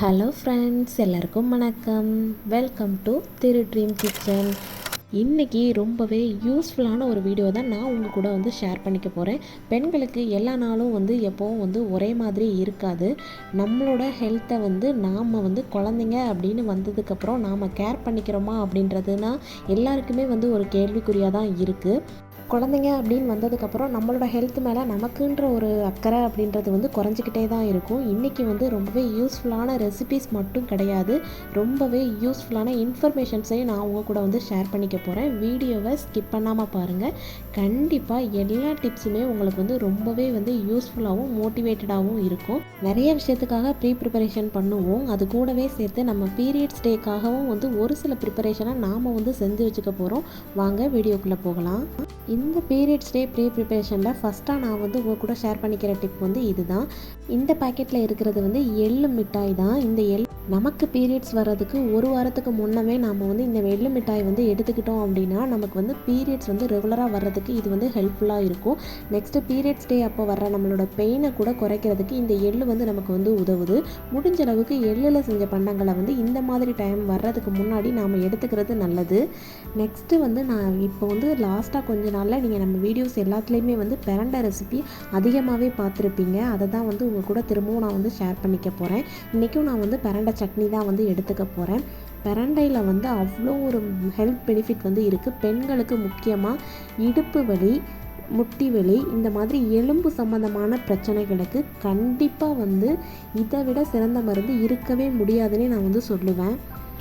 Hello friends எல்லாருக்கும் வணக்கம். Welcome to Thiru dream kitchen இன்றைக்கி ரொம்பவே யூஸ்ஃபுல்லான ஒரு வீடியோ தான் நான் உங்கள் கூட வந்து ஷேர் பண்ணிக்க போகிறேன் பெண்களுக்கு எல்லா நாளும் வந்து எப்போவும் வந்து ஒரே மாதிரி இருக்காது. நம்மளோட ஹெல்த்தை வந்து நாம் வந்து குழந்தைங்க அப்படின்னு வந்ததுக்கப்புறம் நாம் கேர் பண்ணிக்கிறோமா அப்படின்றதுனா எல்லாருக்குமே வந்து ஒரு கேள்விக்குறியாக தான் இருக்குது குழந்தைங்க அப்படின்னு வந்ததுக்கப்புறம் நம்மளோட ஹெல்த் மேலே நமக்குன்ற ஒரு அக்கறை அப்படின்றது வந்து குறைஞ்சிக்கிட்டே தான் இருக்கும். இன்றைக்கி வந்து ரொம்பவே யூஸ்ஃபுல்லான ரெசிபிஸ் மட்டும் கிடையாது. ரொம்பவே யூஸ்ஃபுல்லான இன்ஃபர்மேஷன்ஸையும் நான் உங்கள் கூட வந்து ஷேர் பண்ணிக்க போகிறேன் வீடியோவை ஸ்கிப் பண்ணாமல் பாருங்கள் கண்டிப்பாக எல்லா டிப்ஸுமே உங்களுக்கு வந்து ரொம்பவே வந்து யூஸ்ஃபுல்லாகவும் மோட்டிவேட்டடாகவும் இருக்கும். நிறைய விஷயத்துக்காக ப்ரீ ப்ரிப்பரேஷன் பண்ணுவோம். அது கூடவே சேர்த்து நம்ம பீரியட்ஸ் டேக்காகவும் வந்து ஒரு சில ப்ரிப்பரேஷனை நாம் வந்து செஞ்சு வச்சுக்க போகிறோம் வாங்க வீடியோக்குள்ளே போகலாம். இந்த பீரியட்ஸ் டே ப்ரீ ப்ரிப்பரேஷனில் ஃபஸ்ட்டாக நான் வந்து உங்கள் கூட ஷேர் பண்ணிக்கிற டிப் வந்து இதுதான். இந்த பேக்கெட்டில் இருக்கிறது வந்து எள்ளு மிட்டாய் தான். இந்த எள் நமக்கு பீரியட்ஸ் வர்றதுக்கு ஒரு வாரத்துக்கு முன்னமே நாம் வந்து இந்த எள்ளு மிட்டாய் வந்து எடுத்துக்கிட்டோம் அப்படின்னா நமக்கு வந்து பீரியட்ஸ் வந்து ரெகுலராக வர்றதுக்கு இது வந்து ஹெல்ப்ஃபுல்லாக இருக்கும். நெக்ஸ்ட்டு பீரியட்ஸ் டே அப்போ வர்ற நம்மளோட பெயினை கூட குறைக்கிறதுக்கு இந்த எள்ளு வந்து நமக்கு வந்து உதவுது. முடிஞ்ச அளவுக்கு எள்ளில் செஞ்ச பண்டங்களை வந்து இந்த மாதிரி டைம் வர்றதுக்கு முன்னாடி நாம் எடுத்துக்கிறது நல்லது. நெக்ஸ்ட்டு வந்து நான் இப்போ வந்து லாஸ்ட்டாக கொஞ்ச நாளில் நீங்கள் நம்ம வீடியோஸ் எல்லாத்துலேயுமே வந்து பிறண்ட ரெசிபி அதிகமாகவே பார்த்துருப்பீங்க. அதை தான் வந்து உங்கள் கூட திரும்பவும் நான் வந்து ஷேர் பண்ணிக்க போகிறேன் இன்றைக்கும் நான் வந்து பிரண்டை சட்னி தான் வந்து எடுத்துக்க போகிறேன் பிரண்டையில் வந்து அவ்வளோ ஒரு ஹெல்த் பெனிஃபிட் வந்து இருக்குது பெண்களுக்கு முக்கியமாக இடுப்பு வலி முட்டி வலி இந்த மாதிரி எலும்பு சம்மந்தமான பிரச்சனைகளுக்கு கண்டிப்பாக வந்து இதை விட சிறந்த மருந்து இருக்கவே முடியாதுன்னு நான் வந்து சொல்லுவேன்.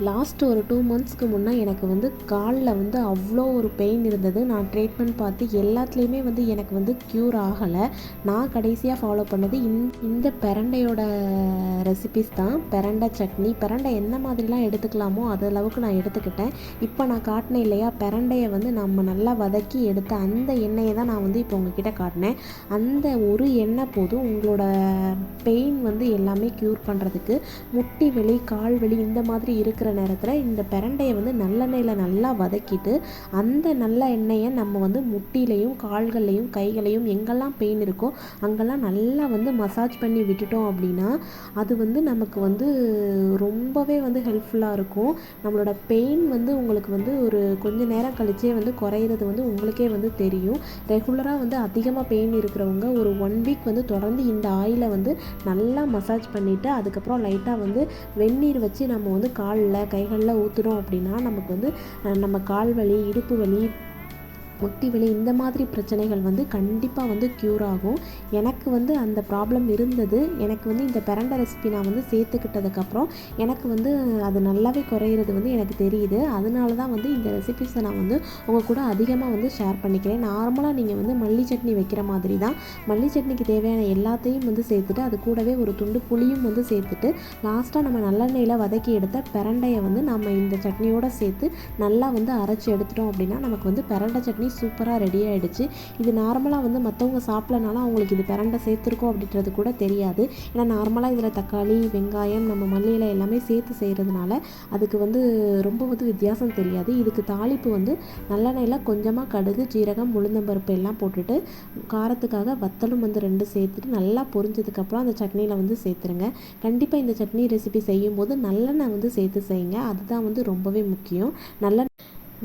லாஸ்ட் ஒரு டூ மந்த்ஸ்க்கு முன்னே எனக்கு வந்து காலில் வந்து அவ்வளோ ஒரு பெயின் இருந்தது. நான் ட்ரீட்மெண்ட் பார்த்து எல்லாத்துலேயுமே வந்து எனக்கு வந்து க்யூர் ஆகலை. நான் கடைசியாக ஃபாலோ பண்ணது இந் இந்த பெரண்டையோட ரெசிபிஸ் தான். பெரண்டை சட்னி பிரண்டை என்ன மாதிரிலாம் எடுத்துக்கலாமோ அது அளவுக்கு நான் எடுத்துக்கிட்டேன். இப்போ நான் காட்டினேன் இல்லையா பிரண்டையை வந்து நம்ம நல்லா வதக்கி எடுத்த அந்த எண்ணெயை தான் நான் வந்து இப்போ உங்ககிட்ட காட்டினேன். அந்த ஒரு எண்ணெய் போதும் உங்களோட பெயின் வந்து எல்லாமே க்யூர் பண்ணுறதுக்கு முட்டி வலி கால் வலி இந்த மாதிரி இருக்கிற நேரத்தில் இந்த பிரண்டையை வந்து நல்லெண்ணெயில் நல்லா வதக்கிட்டு அந்த நல்ல எண்ணெயை நம்ம வந்து முட்டிலையும் கால்கள்லையும் கைகளையும் எங்கெல்லாம் பெயின் இருக்கோ அங்கெல்லாம் நல்லா வந்து மசாஜ் பண்ணி விட்டுட்டோம் அப்படின்னா அது வந்து நமக்கு வந்து ரொம்பவே வந்து ஹெல்ப்ஃபுல்லாக இருக்கும். நம்மளோட பெயின் வந்து உங்களுக்கு வந்து ஒரு கொஞ்ச நேரம் கழிச்சே வந்து குறையிறது வந்து உங்களுக்கே வந்து தெரியும். ரெகுலராக வந்து அதிகமாக பெயின் இருக்கிறவங்க ஒரு ஒன் வீக் வந்து தொடர்ந்து இந்த ஆயிலை வந்து நல்லா மசாஜ் பண்ணிவிட்டு அதுக்கப்புறம் லைட்டாக வந்து வெந்நீர் வச்சு நம்ம வந்து காலில் கைகளில் ஊற்றுறோம் அப்படின்னா நமக்கு வந்து நம்ம கால் வலி இடுப்பு வலி முட்டி வலி இந்த மாதிரி பிரச்சனைகள் வந்து கண்டிப்பாக வந்து க்யூர் ஆகும். எனக்கு வந்து அந்த ப்ராப்ளம் இருந்தது. எனக்கு வந்து இந்த பிரண்டை ரெசிபி நான் வந்து சேர்த்துக்கிட்டதுக்கப்புறம் எனக்கு வந்து அது நல்லாவே குறையிறது வந்து எனக்கு தெரியுது. அதனால தான் வந்து இந்த ரெசிபிஸை நான் வந்து உங்கள் கூட அதிகமாக வந்து ஷேர் பண்ணிக்கிறேன். நார்மலாக நீங்கள் வந்து மல்லி சட்னி வைக்கிற மாதிரி தான். மல்லி சட்னிக்கு தேவையான எல்லாத்தையும் வந்து சேர்த்துட்டு அது கூடவே ஒரு துண்டு புளியும் வந்து சேர்த்துட்டு லாஸ்ட்டாக நம்ம நல்லெண்ணெயில் வதக்கி எடுத்த பிரண்டையை வந்து நம்ம இந்த சட்னியோடு சேர்த்து நல்லா வந்து அரைச்சி எடுத்துட்டோம் அப்படின்னா நமக்கு வந்து பிரண்டை சட்னி சூப்பராக ரெடி ஆகிடுச்சு இது நார்மலாக வந்து மற்றவங்க சாப்பிட்லனாலும் அவங்களுக்கு இது பிரண்டை சேர்த்துருக்கோம் அப்படின்றது கூட தெரியாது. ஏன்னா நார்மலாக இதில் தக்காளி வெங்காயம் நம்ம மல்லியில் எல்லாமே சேர்த்து செய்கிறதுனால அதுக்கு வந்து ரொம்ப வந்து வித்தியாசம் தெரியாது. இதுக்கு தாளிப்பு வந்து நல்லெண்ணெயில் கொஞ்சமாக கடுகு ஜீரகம் உளுந்தம்பருப்பு எல்லாம் போட்டுட்டு காரத்துக்காக வத்தலும் வந்து ரெண்டு சேர்த்துட்டு நல்லா பொரிஞ்சதுக்கப்புறம் அந்த சட்னியில் வந்து சேர்த்துருங்க. கண்டிப்பாக இந்த சட்னி ரெசிபி செய்யும்போது நல்லெண்ணெய் வந்து சேர்த்து செய்யுங்க. அதுதான் வந்து ரொம்பவே முக்கியம். நல்ல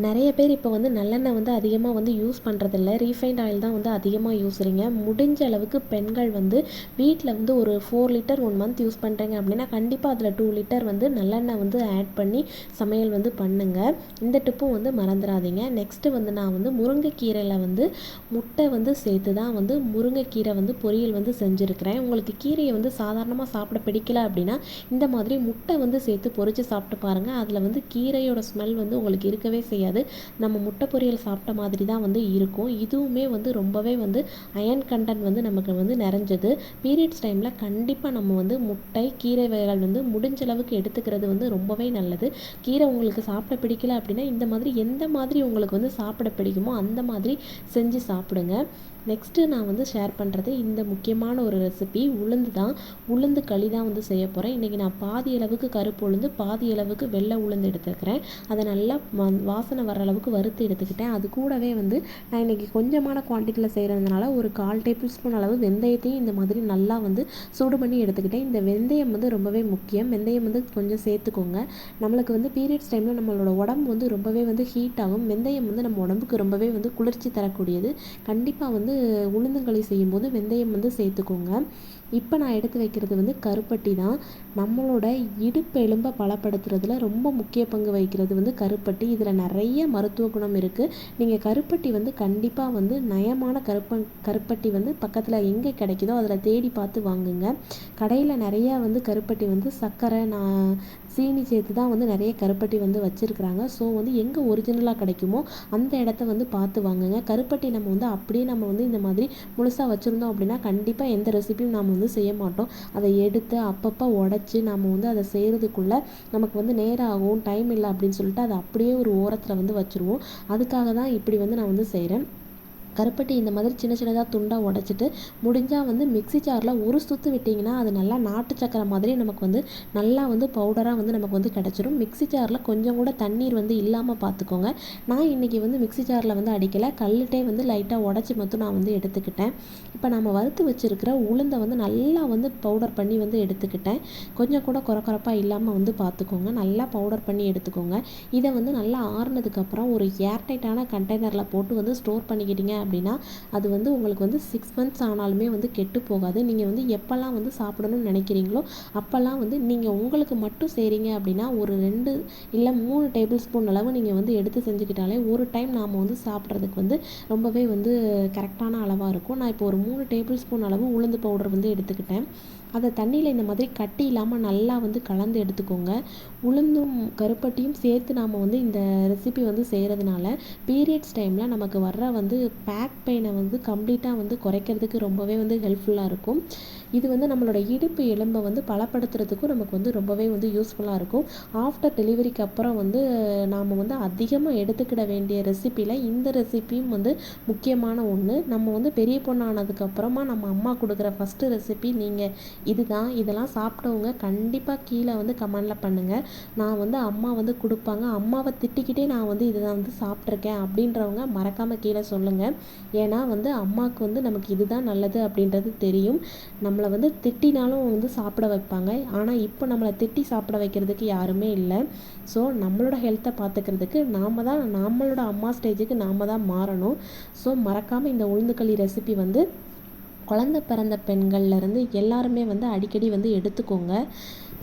நிறைய பேர் இப்போ வந்து நல்லெண்ணெய் வந்து அதிகமாக வந்து யூஸ் பண்ணுறதில்ல ரீஃபைண்ட் ஆயில் தான் வந்து அதிகமாக யூஸுறீங்க முடிஞ்ச அளவுக்கு பெண்கள் வந்து வீட்டில் வந்து ஒரு four litre one month use பண்ணுறீங்க அப்படின்னா கண்டிப்பாக அதில் டூ லிட்டர் வந்து நல்லெண்ணெய் வந்து ஆட் பண்ணி சமையல் வந்து பண்ணுங்கள் இந்த டிப்பும் வந்து மறந்துடாதீங்க. நெக்ஸ்ட்டு வந்து நான் வந்து முருங்கைக்கீரையில் வந்து முட்டை வந்து சேர்த்து தான் வந்து முருங்கைக்கீரை வந்து பொரியல் வந்து செஞ்சுருக்கிறேன். உங்களுக்கு கீரையை வந்து சாதாரணமாக சாப்பிட பிடிக்கல அப்படின்னா இந்த மாதிரி முட்டை வந்து சேர்த்து பொரித்து சாப்பிட்டு பாருங்கள் அதில் வந்து கீரையோட ஸ்மெல் வந்து உங்களுக்கு இருக்கவே செய்யும் முடியாது நம்ம முட்டை பொரியல் சாப்பிட்ட மாதிரி தான் வந்து இருக்கும். இதுவுமே வந்து ரொம்பவே வந்து அயன் கண்டென்ட் வந்து நமக்கு வந்து நிறைஞ்சது. பீரியட்ஸ் டைமில் கண்டிப்பாக நம்ம வந்து முட்டை கீரை வகைகள் வந்து முடிஞ்ச அளவுக்கு எடுத்துக்கிறது வந்து ரொம்பவே நல்லது. கீரை உங்களுக்கு சாப்பிட பிடிக்கல அப்படின்னா இந்த மாதிரி எந்த மாதிரி உங்களுக்கு வந்து சாப்பிட பிடிக்குமோ அந்த மாதிரி செஞ்சு சாப்பிடுங்க. நெக்ஸ்ட்டு நான் வந்து ஷேர் பண்ணுறது இந்த முக்கியமான ஒரு ரெசிபி உளுந்து தான். உளுந்து களி தான் வந்து செய்ய போகிறேன் இன்றைக்கி நான் பாதி அளவுக்கு கருப்பு உளுந்து பாதி அளவுக்கு வெள்ளை உளுந்து எடுத்துருக்கிறேன் அதை நல்லா வாசனை வர அளவுக்கு வறுத்து எடுத்துக்கிட்டேன். அது கூடவே வந்து நான் இன்றைக்கி கொஞ்சமான குவான்டிட்டியில் செய்கிறதுனால ஒரு கால் டேபிள் ஸ்பூன் அளவு வெந்தயத்தையும் இந்த மாதிரி நல்லா வந்து சூடு பண்ணி எடுத்துக்கிட்டேன். இந்த வெந்தயம் வந்து ரொம்பவே முக்கியம். வெந்தயம் வந்து கொஞ்சம் சேர்த்துக்கோங்க. நம்மளுக்கு வந்து பீரியட்ஸ் டைமில் நம்மளோட உடம்பு வந்து ரொம்பவே வந்து ஹீட் ஆகும். வெந்தயம் வந்து நம்ம உடம்புக்கு ரொம்பவே வந்து குளிர்ச்சி தரக்கூடியது. கண்டிப்பாக வந்து உளுந்தங்களி செய்யும்போது வெந்தயம் வந்து சேர்த்துக்கோங்க. இப்போ நான் எடுத்து வைக்கிறது வந்து கருப்பட்டி தான். நம்மளோட இடுப்பு எலும்பை பலப்படுத்துறதுல ரொம்ப முக்கிய பங்கு வகிக்கிறது வந்து கருப்பட்டி. இதில் நிறைய மருத்துவ குணம் இருக்குது நீங்கள் கருப்பட்டி வந்து கண்டிப்பாக வந்து நயமான கருப்ப கருப்பட்டி வந்து பக்கத்தில் எங்கே கிடைக்குதோ அதில் தேடி பார்த்து வாங்குங்க. கடையில் நிறையா வந்து கருப்பட்டி வந்து சர்க்கரை நான் சீனி சேர்த்து தான் வந்து நிறைய கருப்பட்டி வந்து வச்சுருக்குறாங்க. ஸோ வந்து எங்கே ஒரிஜினலாக கிடைக்குமோ அந்த இடத்த வந்து பார்த்து வாங்குங்க. கருப்பட்டி நம்ம வந்து அப்படியே நம்ம வந்து இந்த மாதிரி முழுசாக வச்சுருந்தோம் அப்படின்னா கண்டிப்பாக எந்த ரெசிபியும் நாம் வந்து செய்ய மாட்டோம். அதை எடுத்து அப்பப்போ உடச்சி நம்ம வந்து அதை செய்கிறதுக்குள்ளே நமக்கு வந்து நேரம் ஆகும் டைம் இல்லை அப்படின்னு சொல்லிட்டு அதை அப்படியே ஒரு ஓரத்தில் வந்து வச்சுருவோம். அதுக்காக தான் இப்படி வந்து நான் வந்து செய்கிறேன் கருப்பட்டி இந்த மாதிரி சின்ன சின்னதாக துண்டாக உடச்சிட்டு முடிஞ்சால் வந்து மிக்ஸி ஜாரில் ஒரு சுற்று விட்டிங்கன்னா அது நல்லா நாட்டு சக்கரை மாதிரி நமக்கு வந்து நல்லா வந்து பவுடராக வந்து நமக்கு வந்து கிடச்சிரும். மிக்ஸி ஜாரில் கொஞ்சம் கூட தண்ணீர் வந்து இல்லாமல் பார்த்துக்கோங்க நான் இன்றைக்கி வந்து மிக்ஸி ஜாரில் வந்து அடிக்கலை. கல்லுட்டே வந்து லைட்டாக உடச்சி மட்டும் நான் வந்து எடுத்துக்கிட்டேன். இப்போ நம்ம வறுத்து வச்சுருக்கிற உளுந்தை வந்து நல்லா வந்து பவுடர் பண்ணி வந்து எடுத்துக்கிட்டேன். கொஞ்சம் கூட குறக்குறப்பாக இல்லாமல் வந்து பார்த்துக்கோங்க நல்லா பவுடர் பண்ணி எடுத்துக்கோங்க. இதை வந்து நல்லா ஆறுனதுக்கப்புறம் ஒரு ஏர்டைட்டான கண்டெய்னரில் போட்டு வந்து ஸ்டோர் பண்ணிக்கிட்டீங்க அப்படின்னா அது வந்து உங்களுக்கு வந்து சிக்ஸ் மந்த்ஸ் ஆனாலுமே வந்து கெட்டு போகாது. நீங்கள் வந்து எப்போல்லாம் வந்து சாப்பிடணும்னு நினைக்கிறீங்களோ அப்போல்லாம் வந்து நீங்கள் உங்களுக்கு மட்டும் செய்கிறீங்க அப்படின்னா ஒரு ரெண்டு இல்லை மூணு டேபிள் ஸ்பூன் அளவு நீங்கள் வந்து எடுத்து செஞ்சுக்கிட்டாலே ஒரு டைம் நாம் வந்து சாப்பிட்றதுக்கு வந்து ரொம்பவே வந்து கரெக்டான அளவாக இருக்கும். நான் இப்போ ஒரு மூணு டேபிள் ஸ்பூன் அளவு உளுந்து பவுடர் வந்து எடுத்துக்கிட்டேன். அதை தண்ணியில் இந்த மாதிரி கட்டி இல்லாமல் நல்லா வந்து கலந்து எடுத்துக்கோங்க. உளுந்தும் கருப்பட்டியும் சேர்த்து நாம் வந்து இந்த ரெசிபி வந்து செய்கிறதுனால பீரியட்ஸ் டைமில் நமக்கு வர்ற வந்து பேக் பெயினை வந்து கம்ப்ளீட்டாக வந்து குறைக்கிறதுக்கு ரொம்பவே வந்து ஹெல்ப்ஃபுல்லாக இருக்கும். இது வந்து நம்மளோட இடுப்பு எலும்பை வந்து பலப்படுத்துறதுக்கும் நமக்கு வந்து ரொம்பவே வந்து யூஸ்ஃபுல்லாக இருக்கும். ஆஃப்டர் டெலிவரிக்கு அப்புறம் வந்து நாம் வந்து அதிகமாக எடுத்துக்கிட வேண்டிய ரெசிப்பியில் இந்த ரெசிப்பியும் வந்து முக்கியமான ஒன்று நம்ம வந்து பெரிய பொண்ணு ஆனதுக்கப்புறமா நம்ம அம்மா கொடுக்குற ஃபஸ்ட்டு ரெசிபி நீங்கள் இதுதான் இதெல்லாம் சாப்பிட்டவங்க கண்டிப்பாக கீழே வந்து கமெண்டில் பண்ணுங்கள் நான் வந்து அம்மா வந்து கொடுப்பாங்க. அம்மாவை திட்டிக்கிட்டே நான் வந்து இதை வந்து சாப்பிட்ருக்கேன் அப்படின்றவங்க மறக்காமல் கீழே சொல்லுங்கள் ஏன்னா வந்து அம்மாவுக்கு வந்து நமக்கு இதுதான் நல்லது அப்படின்றது தெரியும். நம்மளை வந்து திட்டினாலும் வந்து சாப்பிட வைப்பாங்க. ஆனால் இப்போ நம்மளை திட்டி சாப்பிட வைக்கிறதுக்கு யாருமே இல்லை. ஸோ நம்மளோட ஹெல்த்தை பார்த்துக்கிறதுக்கு நாம் தான் நம்மளோட அம்மா ஸ்டேஜுக்கு நாம் தான் மாறணும். ஸோ மறக்காமல் இந்த உளுந்துக்களி ரெசிபி வந்து குழந்த பிறந்த பெண்கள்லேருந்து எல்லாருமே வந்து அடிக்கடி வந்து எடுத்துக்கோங்க.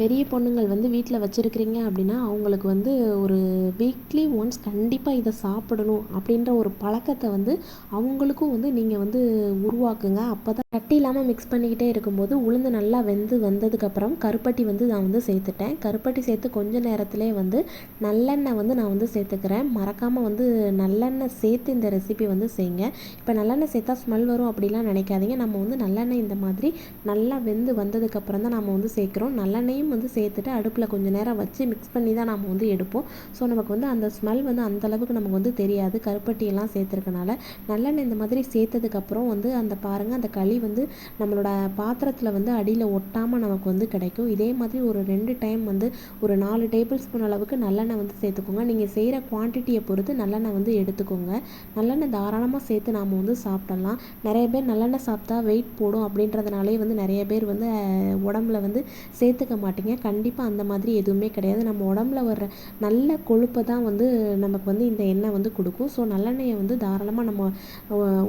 பெரிய பொண்ணுங்கள் வந்து வீட்டில் வச்சுருக்கிறீங்க அப்படின்னா அவங்களுக்கு வந்து ஒரு வீக்லி ஒன்ஸ் கண்டிப்பாக இதை சாப்பிடணும் அப்படின்ற ஒரு பழக்கத்தை வந்து அவங்களுக்கும் வந்து நீங்கள் வந்து உருவாக்குங்க. அப்போ தான் கட்டி இல்லாமல் மிக்ஸ் பண்ணிக்கிட்டே இருக்கும்போது உளுந்து நல்லா வெந்து வந்ததுக்கப்புறம் கருப்பட்டி வந்து நான் வந்து சேர்த்துட்டேன். கருப்பட்டி சேர்த்து கொஞ்ச நேரத்துலேயே வந்து நல்லெண்ணெய் வந்து நான் வந்து சேர்த்துக்கிறேன். மறக்காமல் வந்து நல்லெண்ணெய் சேர்த்து இந்த ரெசிபி வந்து செய்யுங்க. இப்போ நல்லெண்ணெய் சேர்த்தா ஸ்மெல் வரும் அப்படிலாம் நினைக்காதீங்க. நம்ம வந்து நல்லெண்ணெய் இந்த மாதிரி நல்லா வெந்து வந்ததுக்கப்புறம் தான் நம்ம வந்து சேர்க்குறோம். நல்லெண்ணெயும் வந்து சேர்த்துட்டு அடுப்பில் கொஞ்சம் நேரம் வச்சு மிக்ஸ் பண்ணி தான் நம்ம வந்து எடுப்போம். ஸோ நமக்கு வந்து அந்த ஸ்மெல் வந்து அந்தளவுக்கு நமக்கு வந்து தெரியாது. கருப்பட்டியெல்லாம் சேர்த்துருக்கனால நல்லெண்ணெய் இந்த மாதிரி சேர்த்ததுக்கப்புறம் வந்து அந்த பாருங்கள் அந்த களி வந்து நம்மளோட பாத்திரத்தில் வந்து அடியில் ஒட்டாமல் நமக்கு வந்து கிடைக்கும். இதே மாதிரி ஒரு ரெண்டு டைம் வந்து ஒரு நாலு டேபிள் ஸ்பூன் அளவுக்கு நல்லெண்ணெய் வந்து சேர்த்துக்கோங்க. நீங்கள் செய்கிற குவான்டிட்டியை பொறுத்து நல்லெண்ணெய் வந்து எடுத்துக்கோங்க. நல்லெண்ணெய் தாராளமாக சேர்த்து நாம் வந்து சாப்பிடலாம். நிறைய பேர் நல்லெண்ணெய் சாப்பிட்டா வெயிட் போடும் அப்படின்றதுனாலே வந்து நிறைய பேர் வந்து உடம்புல வந்து சேர்த்துக்க மாட்டாங்க கண்டிப்பாக அந்த மாதிரி எதுவுமே கிடையாது. நம்ம உடம்புல வர்ற நல்ல கொழுப்பை தான் வந்து நமக்கு வந்து இந்த எண்ணெய் வந்து கொடுக்கும். ஸோ நல்லெண்ணெயை வந்து தாராளமாக நம்ம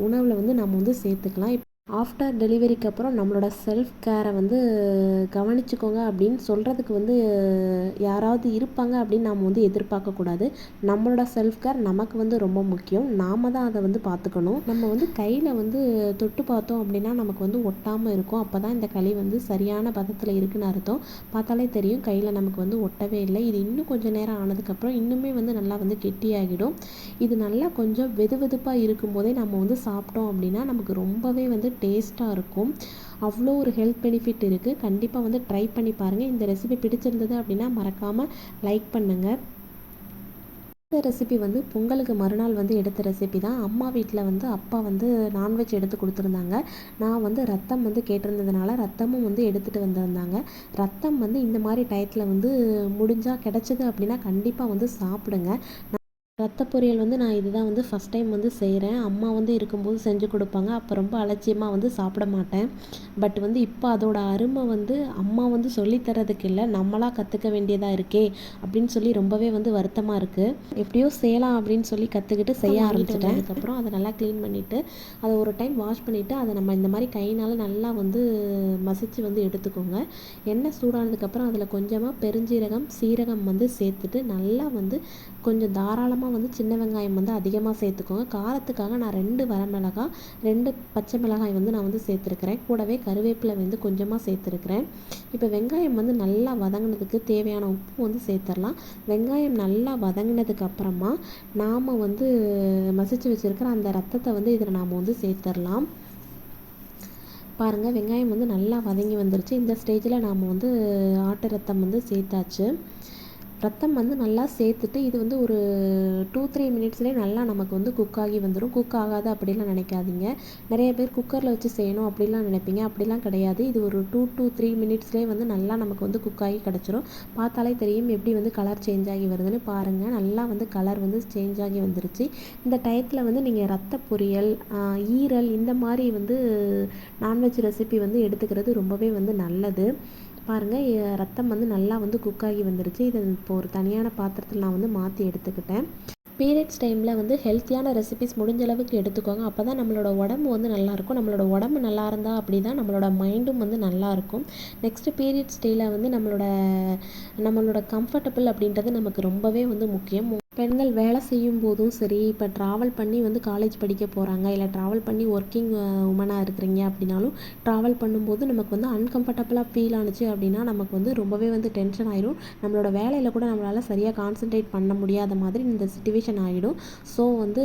உணவில் வந்து நம்ம வந்து சேர்த்துக்கலாம். ஆஃப்டர் டெலிவரிக்கு அப்புறம் நம்மளோட செல்ஃப் கேரை வந்து கவனிச்சுக்கோங்க அப்படின்னு சொல்கிறதுக்கு வந்து யாராவது இருப்பாங்க அப்படின்னு நாம் வந்து எதிர்பார்க்கக்கூடாது நம்மளோட செல்ஃப் கேர் நமக்கு வந்து ரொம்ப முக்கியம். நாம் தான் அதை வந்து பார்த்துக்கணும். நம்ம வந்து கையில் வந்து தொட்டு பார்த்தோம் அப்படின்னா நமக்கு வந்து ஒட்டாமல் இருக்கும். அப்போ தான் இந்த களி வந்து சரியான பதத்தில் இருக்குன்னு அர்த்தம். பார்த்தாலே தெரியும் கையில் நமக்கு வந்து ஒட்டவே இல்லை. இது இன்னும் கொஞ்சம் நேரம் ஆனதுக்கப்புறம் இன்னுமே வந்து நல்லா வந்து கெட்டியாகிடும். இது நல்லா கொஞ்சம் வெது வெதுப்பாக இருக்கும்போதே நம்ம வந்து சாப்பிட்டோம் அப்படின்னா நமக்கு ரொம்பவே வந்து டேஸ்ட்டாக இருக்கும். அவ்வளோ ஒரு ஹெல்த் பெனிஃபிட் இருக்குது கண்டிப்பாக வந்து ட்ரை பண்ணி பாருங்கள் இந்த ரெசிபி பிடிச்சிருந்தது அப்படின்னா மறக்காமல் லைக் பண்ணுங்கள் இந்த ரெசிபி வந்து பொங்கலுக்கு மறுநாள் வந்து எடுத்த ரெசிபி தான். அம்மா வீட்டில் வந்து அப்பா வந்து நான்வெஜ் எடுத்து கொடுத்துருந்தாங்க. நான் வந்து ரத்தம் வந்து கேட்டிருந்ததுனால ரத்தமும் வந்து எடுத்துகிட்டு வந்திருந்தாங்க. ரத்தம் வந்து இந்த மாதிரி டயத்தில் வந்து முடிஞ்சால் கிடச்சிது அப்படின்னா கண்டிப்பாக வந்து சாப்பிடுங்க. ரத்த பொரியல் வந்து நான் இதுதான் வந்து ஃபஸ்ட் டைம் வந்து செய்கிறேன் அம்மா வந்து இருக்கும்போது செஞ்சு கொடுப்பாங்க. அப்போ ரொம்ப அலட்சியமாக வந்து சாப்பிட மாட்டேன். பட் வந்து இப்போ அதோட அருமை வந்து அம்மா வந்து சொல்லித்தரதுக்கு இல்லை. நம்மளாக கற்றுக்க வேண்டியதாக இருக்கே அப்படின்னு சொல்லி ரொம்பவே வந்து வருத்தமாக இருக்குது எப்படியோ செய்யலாம் அப்படின்னு சொல்லி கற்றுக்கிட்டு செய்ய ஆரம்பிச்சிட்டேன். அதுக்கப்புறம் அதை நல்லா க்ளீன் பண்ணிவிட்டு அதை ஒரு டைம் வாஷ் பண்ணிவிட்டு அதை நம்ம இந்த மாதிரி கையினால் நல்லா வந்து மசிச்சு வந்து எடுத்துக்கோங்க. எண்ணெய் சூடானதுக்கப்புறம் அதில் கொஞ்சமாக பெருஞ்சீரகம் சீரகம் வந்து சேர்த்துட்டு நல்லா வந்து கொஞ்சம் தாராளமாக வந்து சின்ன வெங்காயம் வந்து அதிகமாக சேர்த்துக்கோங்க. காரத்துக்காக நான் ரெண்டு வரமிளகா ரெண்டு பச்சை மிளகாய் வந்து நான் வந்து சேர்த்துருக்குறேன். கூடவே கருவேப்பிலை வந்து கொஞ்சமாக சேர்த்துருக்குறேன். இப்போ வெங்காயம் வந்து நல்லா வதங்கினதுக்கு தேவையான உப்பு வந்து சேர்த்துடலாம் வெங்காயம் நல்லா வதங்கினதுக்கு அப்புறமா நாம் வந்து மசிச்சு வச்சுருக்கிற அந்த ரத்தத்தை வந்து இதில் நாம் வந்து சேர்த்துடலாம் பாருங்கள் வெங்காயம் வந்து நல்லா வதங்கி வந்துருச்சு. இந்த ஸ்டேஜில் நாம் வந்து ஆட்டு ரத்தம் வந்து சேர்த்தாச்சு. ரத்தம் வந்து நல்லா சேர்த்துட்டு இது வந்து ஒரு டூ த்ரீ மினிட்ஸ்லேயே நல்லா நமக்கு வந்து குக் ஆகி வந்துடும் குக் ஆகாது அப்படிலாம் நினைக்காதீங்க. நிறைய பேர் குக்கரில் வச்சு செய்யணும் அப்படிலாம் நினைப்பீங்க. அப்படிலாம் கிடையாது. இது ஒரு டூ டூ த்ரீ மினிட்ஸ்லேயே வந்து நல்லா நமக்கு வந்து குக் ஆகி கிடச்சிரும். பார்த்தாலே தெரியும் எப்படி வந்து கலர் சேஞ்ச் ஆகி வருதுன்னு. பாருங்கள் நல்லா வந்து கலர் வந்து சேஞ்ச் ஆகி வந்துருச்சு. இந்த டயத்தில் வந்து நீங்கள் ரத்த பொரியல் ஈரல் இந்த மாதிரி வந்து நான்வெஜ் ரெசிபி வந்து எடுத்துக்கிறது ரொம்பவே வந்து நல்லது. பாருங்கள் ரத்தம் வந்து நல்லா வந்து குக்காகி வந்துருச்சு. இதை இப்போ ஒரு தனியான பாத்திரத்தில் நான் வந்து மாற்றி எடுத்துக்கிட்டேன். பீரியட்ஸ் டைமில் வந்து ஹெல்த்தியான ரெசிபிஸ் முடிஞ்ச அளவுக்கு எடுத்துக்கோங்க. அப்போ தான் நம்மளோட உடம்பு வந்து நல்லாயிருக்கும் நம்மளோட உடம்பு நல்லா இருந்தால் அப்படி தான் நம்மளோட மைண்டும் வந்து நல்லாயிருக்கும் நெக்ஸ்ட்டு பீரியட்ஸ் டேயில் வந்து நம்மளோட நம்மளோட கம்ஃபர்டபுள் அப்படின்றது நமக்கு ரொம்பவே வந்து முக்கியம். பெண்கள் வேலை செய்யும் போதும் சரி இப்போ ட்ராவல் பண்ணி வந்து காலேஜ் படிக்க போகிறாங்க இல்லை ட்ராவல் பண்ணி ஒர்க்கிங் உமனாக இருக்கிறீங்க அப்படின்னாலும் ட்ராவல் பண்ணும்போது நமக்கு வந்து அன்கம்ஃபர்டபுளாக ஃபீல் ஆனிச்சு அப்படின்னா நமக்கு வந்து ரொம்பவே வந்து டென்ஷன் ஆயிடும் நம்மளோட வேலையில் கூட நம்மளால் சரியாக கான்சன்ட்ரேட் பண்ண முடியாத மாதிரி இந்த சுச்சுவேஷன் ஆகிடும் ஸோ வந்து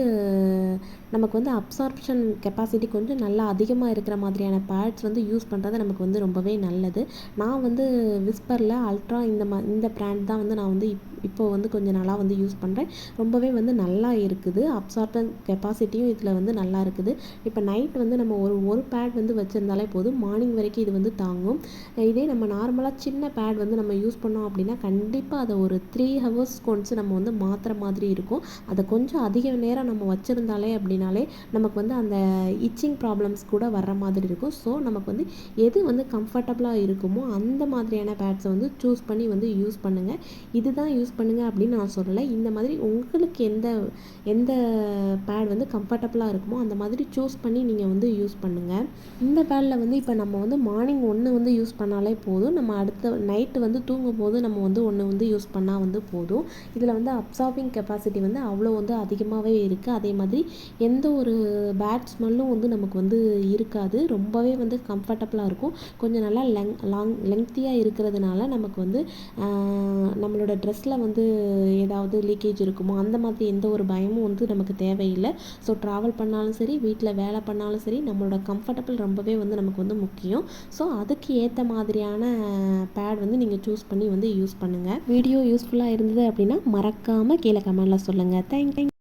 நமக்கு வந்து அப்சார்ப்ஷன் கெப்பாசிட்டி கொஞ்சம் நல்லா அதிகமாக இருக்கிற மாதிரியான பேட்ஸ் வந்து யூஸ் பண்ணுறது நமக்கு வந்து ரொம்பவே நல்லது. நான் வந்து விஸ்பரில் அல்ட்ரா இந்த மா இந்த ப்ராண்ட் தான் வந்து நான் வந்து இப் இப்போது வந்து கொஞ்சம் நாளாக வந்து யூஸ் பண்ணுறேன் ரொம்பவே வந்து நல்லா இருக்குது. அப்சார்பன் கெப்பாசிட்டியும் இதில் வந்து நல்லா இருக்குது. இப்போ நைட் வந்து நம்ம ஒரு ஒரு பேட் வந்து வச்சுருந்தாலே போதும். மார்னிங் வரைக்கும் இது வந்து தாங்கும். இதே நம்ம நார்மலாக சின்ன பேட் வந்து நம்ம யூஸ் பண்ணோம் அப்படின்னா கண்டிப்பாக அதை ஒரு த்ரீ ஹவர்ஸ் கொண்டு நம்ம வந்து மாற்றுற மாதிரி இருக்கும். அதை கொஞ்சம் அதிக நேரம் நம்ம வச்சுருந்தாலே அப்படின்னாலே நமக்கு வந்து அந்த இச்சிங் ப்ராப்ளம்ஸ் கூட வர்ற மாதிரி இருக்கும். ஸோ நமக்கு வந்து எது வந்து கம்ஃபர்டபுளாக இருக்குமோ அந்த மாதிரியான பேட்ஸை வந்து சூஸ் பண்ணி வந்து யூஸ் பண்ணுங்கள் இதுதான் யூஸ் யூஸ் பண்ணுங்கள் அப்படின்னு நான் சொல்லலை. இந்த மாதிரி உங்களுக்கு எந்த எந்த பேட் வந்து கம்ஃபர்டபுளாக இருக்குமோ அந்த மாதிரி சூஸ் பண்ணி நீங்கள் வந்து யூஸ் பண்ணுங்கள் இந்த பேடில் வந்து இப்போ நம்ம வந்து மார்னிங் ஒன்று வந்து யூஸ் பண்ணாலே போதும். நம்ம அடுத்த நைட்டு வந்து தூங்கும் போது நம்ம வந்து ஒன்று வந்து யூஸ் பண்ணால் வந்து போதும். இதில் வந்து அப்சார்பிங் கெப்பாசிட்டி வந்து அவ்வளோ வந்து அதிகமாகவே இருக்குது அதே மாதிரி எந்த ஒரு பேட் ஸ்மெல்லும் வந்து நமக்கு வந்து இருக்காது. ரொம்பவே வந்து கம்ஃபர்டபுளாக இருக்கும். கொஞ்சம் நல்லா லெங் லாங் லெங்க்த்தியாக இருக்கிறதுனால நமக்கு வந்து நம்மளோட ட்ரெஸ்ஸில் வந்து ஏதாவது லீக்கேஜ் இருக்குமோ அந்த மாதிரி எந்த ஒரு பயமும் வந்து நமக்கு தேவையில்லை. ஸோ ட்ராவல் பண்ணாலும் சரி வீட்டில் வேலை பண்ணாலும் சரி நம்மளோட கம்ஃபர்டபுள் ரொம்பவே வந்து நமக்கு வந்து முக்கியம். ஸோ அதுக்கு ஏற்ற மாதிரியான பேட் வந்து நீங்கள் சூஸ் பண்ணி வந்து யூஸ் பண்ணுங்கள் வீடியோ யூஸ்ஃபுல்லாக இருந்தது அப்படின்னா மறக்காமல் கீழே கமெண்டில் சொல்லுங்கள் தேங்க்